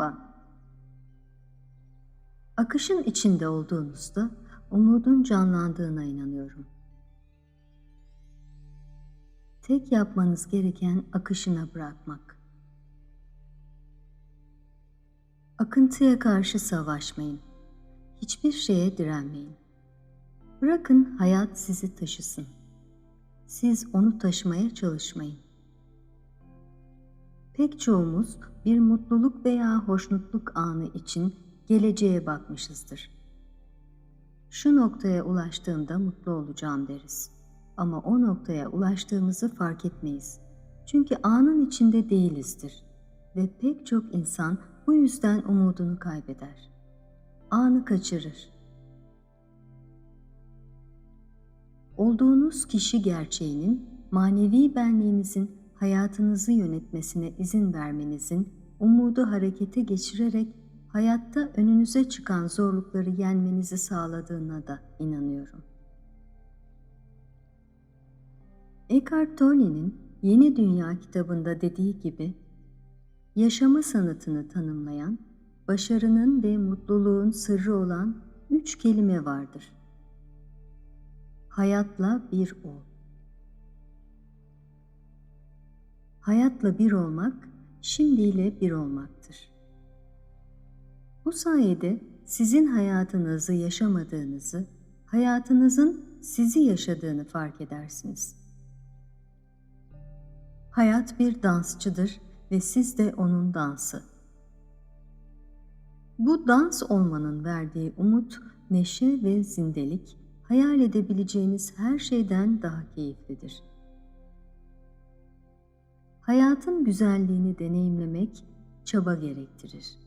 Merhaba. Akışın içinde olduğunuzda umudun canlandığına inanıyorum. Tek yapmanız gereken akışına bırakmak. Akıntıya karşı savaşmayın. Hiçbir şeye direnmeyin. Bırakın hayat sizi taşısın. Siz onu taşımaya çalışmayın. Pek çoğumuz bir mutluluk veya hoşnutluk anı için geleceğe bakmışızdır. Şu noktaya ulaştığımda mutlu olacağım deriz. Ama o noktaya ulaştığımızı fark etmeyiz. Çünkü anın içinde değilizdir. Ve pek çok insan bu yüzden umudunu kaybeder. Anı kaçırır. Olduğunuz kişi gerçeğinin manevi benliğinizin hayatınızı yönetmesine izin vermenizin umudu harekete geçirerek hayatta önünüze çıkan zorlukları yenmenizi sağladığına da inanıyorum. Eckhart Tolle'nin Yeni Dünya kitabında dediği gibi, yaşama sanatını tanımlayan, başarının ve mutluluğun sırrı olan üç kelime vardır. Hayatla bir ol. Hayatla bir olmak, şimdiyle bir olmaktır. Bu sayede sizin hayatınızı yaşamadığınızı, hayatınızın sizi yaşadığını fark edersiniz. Hayat bir dansçıdır ve siz de onun dansı. Bu dans olmanın verdiği umut, neşe ve zindelik, hayal edebileceğiniz her şeyden daha keyiflidir. Hayatın güzelliğini deneyimlemek çaba gerektirir.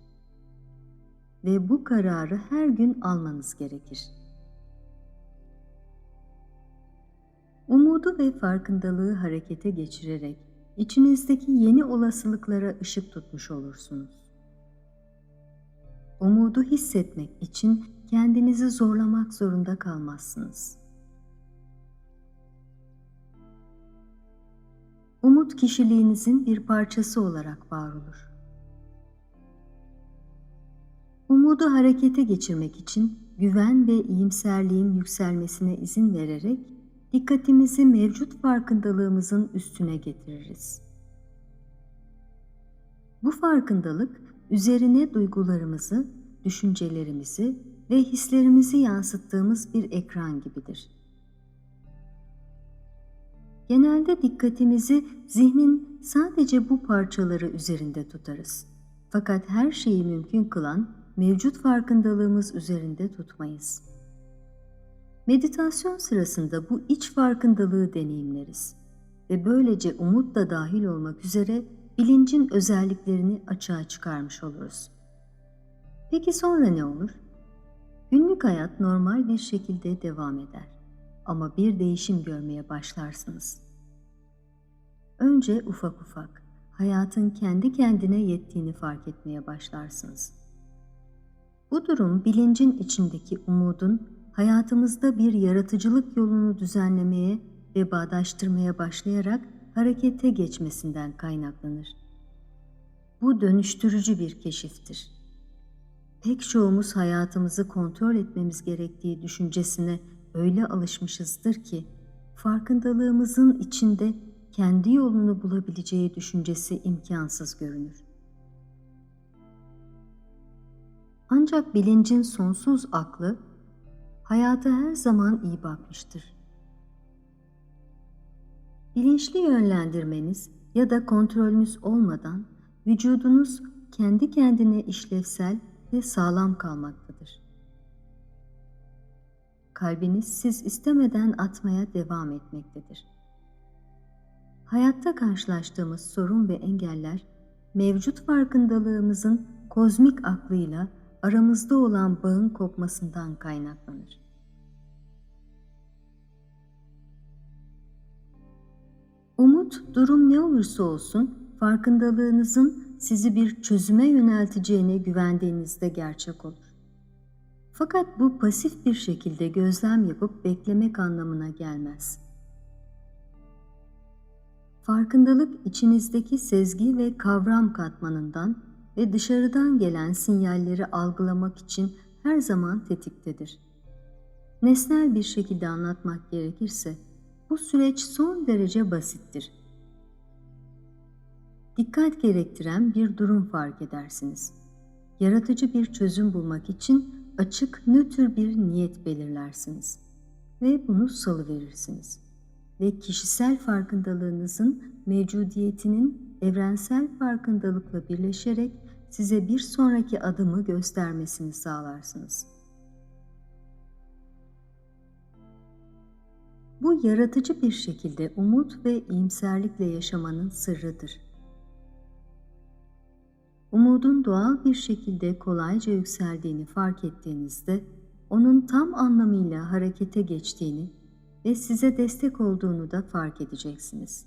Ve bu kararı her gün almanız gerekir. Umudu ve farkındalığı harekete geçirerek içinizdeki yeni olasılıklara ışık tutmuş olursunuz. Umudu hissetmek için kendinizi zorlamak zorunda kalmazsınız. Umut kişiliğinizin bir parçası olarak var olur. Umudu harekete geçirmek için güven ve iyimserliğin yükselmesine izin vererek dikkatimizi mevcut farkındalığımızın üstüne getiririz. Bu farkındalık üzerine duygularımızı, düşüncelerimizi ve hislerimizi yansıttığımız bir ekran gibidir. Genelde dikkatimizi zihnin sadece bu parçaları üzerinde tutarız. Fakat her şeyi mümkün kılan mevcut farkındalığımız üzerinde tutmayız. Meditasyon sırasında bu iç farkındalığı deneyimleriz ve böylece umut da dahil olmak üzere bilincin özelliklerini açığa çıkarmış oluruz. Peki sonra ne olur? Günlük hayat normal bir şekilde devam eder ama bir değişim görmeye başlarsınız. Önce ufak ufak hayatın kendi kendine yettiğini fark etmeye başlarsınız. Bu durum bilincin içindeki umudun hayatımızda bir yaratıcılık yolunu düzenlemeye ve bağdaştırmaya başlayarak harekete geçmesinden kaynaklanır. Bu dönüştürücü bir keşiftir. Pek çoğumuz hayatımızı kontrol etmemiz gerektiği düşüncesine öyle alışmışızdır ki farkındalığımızın içinde kendi yolunu bulabileceği düşüncesi imkansız görünür. Ancak bilincin sonsuz aklı hayata her zaman iyi bakmıştır. Bilinçli yönlendirmeniz ya da kontrolünüz olmadan vücudunuz kendi kendine işlevsel ve sağlam kalmaktadır. Kalbiniz siz istemeden atmaya devam etmektedir. Hayatta karşılaştığımız sorun ve engeller mevcut farkındalığımızın kozmik aklıyla aramızda olan bağın kopmasından kaynaklanır. Umut, durum ne olursa olsun farkındalığınızın sizi bir çözüme yönelteceğine güvendiğinizde gerçek olur. Fakat bu pasif bir şekilde gözlem yapıp beklemek anlamına gelmez. Farkındalık içinizdeki sezgi ve kavram katmanından ve dışarıdan gelen sinyalleri algılamak için her zaman tetiktedir. Nesnel bir şekilde anlatmak gerekirse bu süreç son derece basittir. Dikkat gerektiren bir durum fark edersiniz. Yaratıcı bir çözüm bulmak için açık, nötr bir niyet belirlersiniz ve bunu salıverirsiniz. Ve kişisel farkındalığınızın mevcudiyetinin evrensel farkındalıkla birleşerek size bir sonraki adımı göstermesini sağlarsınız. Bu yaratıcı bir şekilde umut ve iyimserlikle yaşamanın sırrıdır. Umudun doğal bir şekilde kolayca yükseldiğini fark ettiğinizde onun tam anlamıyla harekete geçtiğini ve size destek olduğunu da fark edeceksiniz.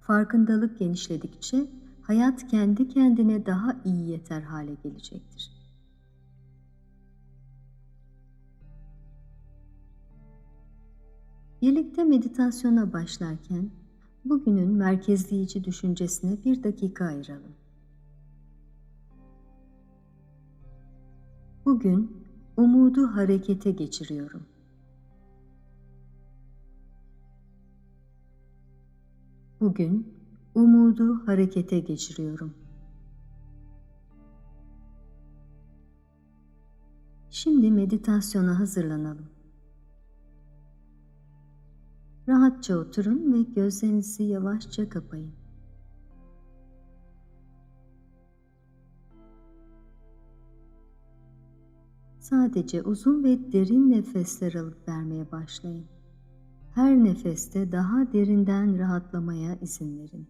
Farkındalık genişledikçe hayat kendi kendine daha iyi yeter hale gelecektir. Birlikte meditasyona başlarken bugünün merkezleyici düşüncesine bir dakika ayıralım. Bugün umudu harekete geçiriyorum. Bugün umudu harekete geçiriyorum. Şimdi meditasyona hazırlanalım. Rahatça oturun ve gözlerinizi yavaşça kapayın. Sadece uzun ve derin nefesler alıp vermeye başlayın. Her nefeste daha derinden rahatlamaya izin verin.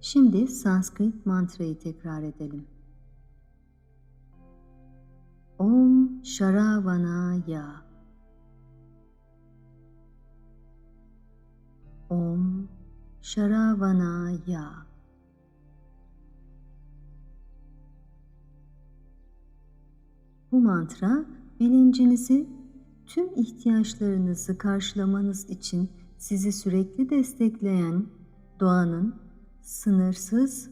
Şimdi Sanskrit mantrayı tekrar edelim. Om Sharavanaya Om Sharavanaya Bu mantra bilincinizi tüm ihtiyaçlarınızı karşılamanız için sizi sürekli destekleyen doğanın sınırsız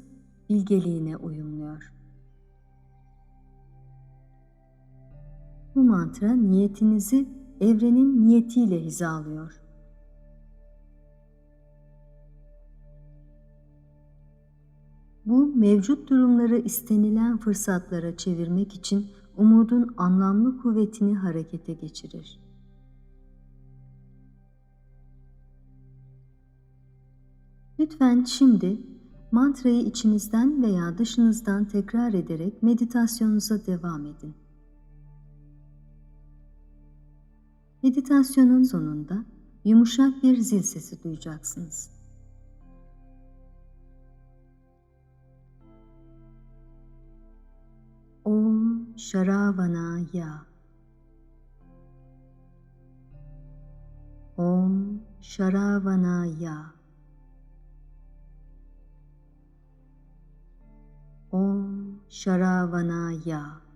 bilgeliğine uyumluyor. Bu mantra niyetinizi evrenin niyetiyle hizalıyor. Bu mevcut durumları istenilen fırsatlara çevirmek için umudun anlamlı kuvvetini harekete geçirir. Lütfen şimdi mantrayı içinizden veya dışınızdan tekrar ederek meditasyonunuza devam edin. Meditasyonun sonunda yumuşak bir zil sesi duyacaksınız. Om Sharavanaya Om Sharavanaya Om Sharavanaya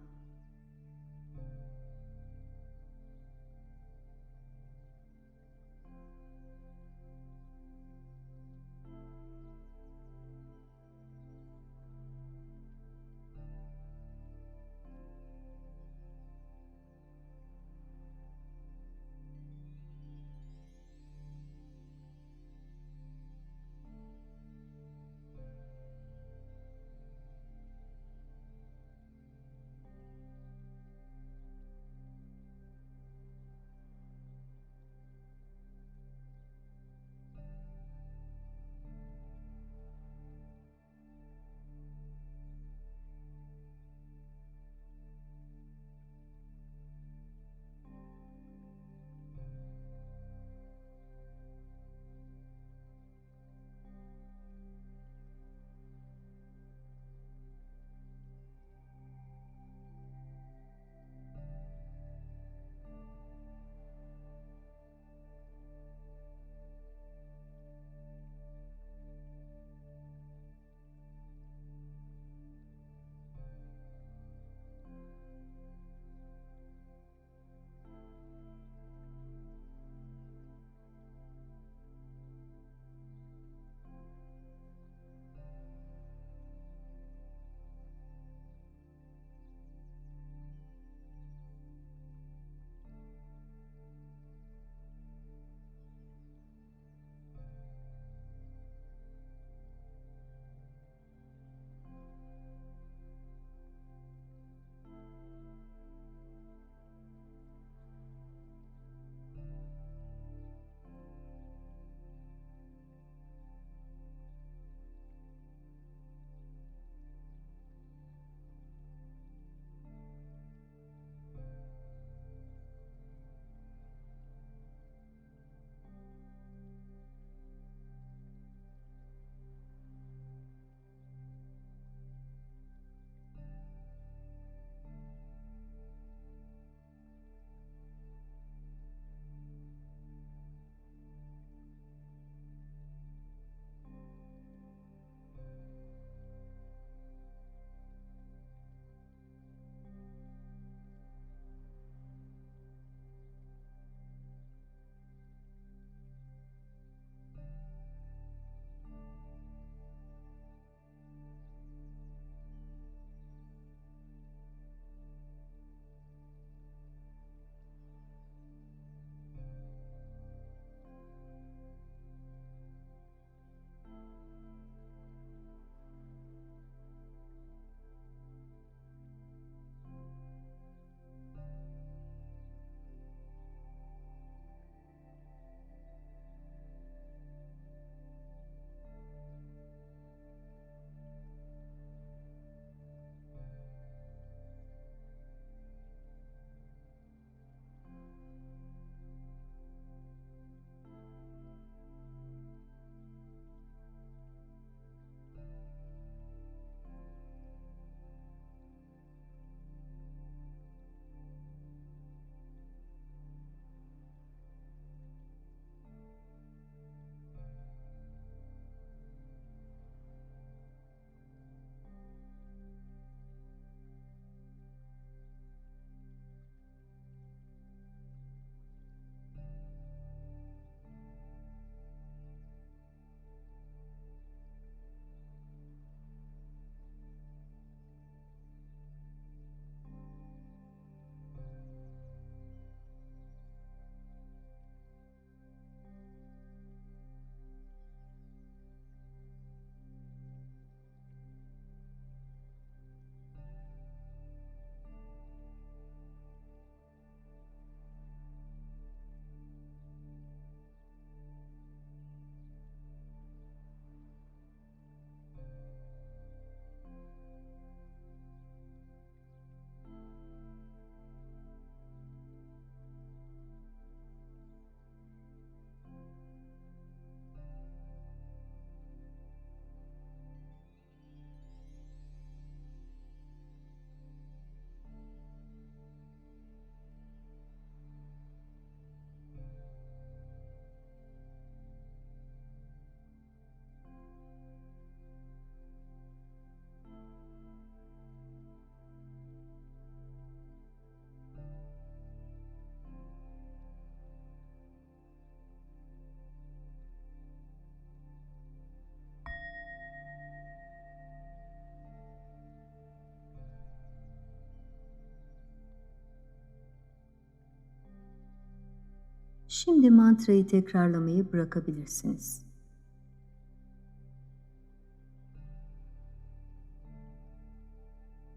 Şimdi mantrayı tekrarlamayı bırakabilirsiniz.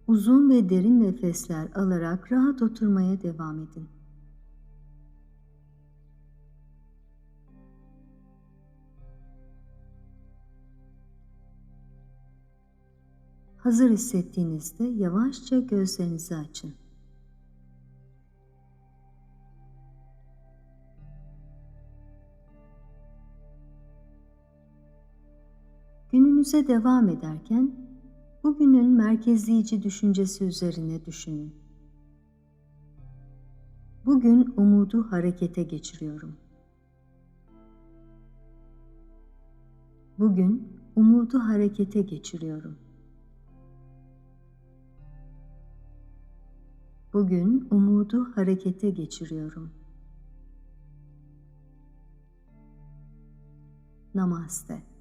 Uzun ve derin nefesler alarak rahat oturmaya devam edin. Hazır hissettiğinizde yavaşça gözlerinizi açın. Gününüze devam ederken bugünün merkezleyici düşüncesi üzerine düşünün. Bugün umudu harekete geçiriyorum. Bugün umudu harekete geçiriyorum. Bugün umudu harekete geçiriyorum. Namaste.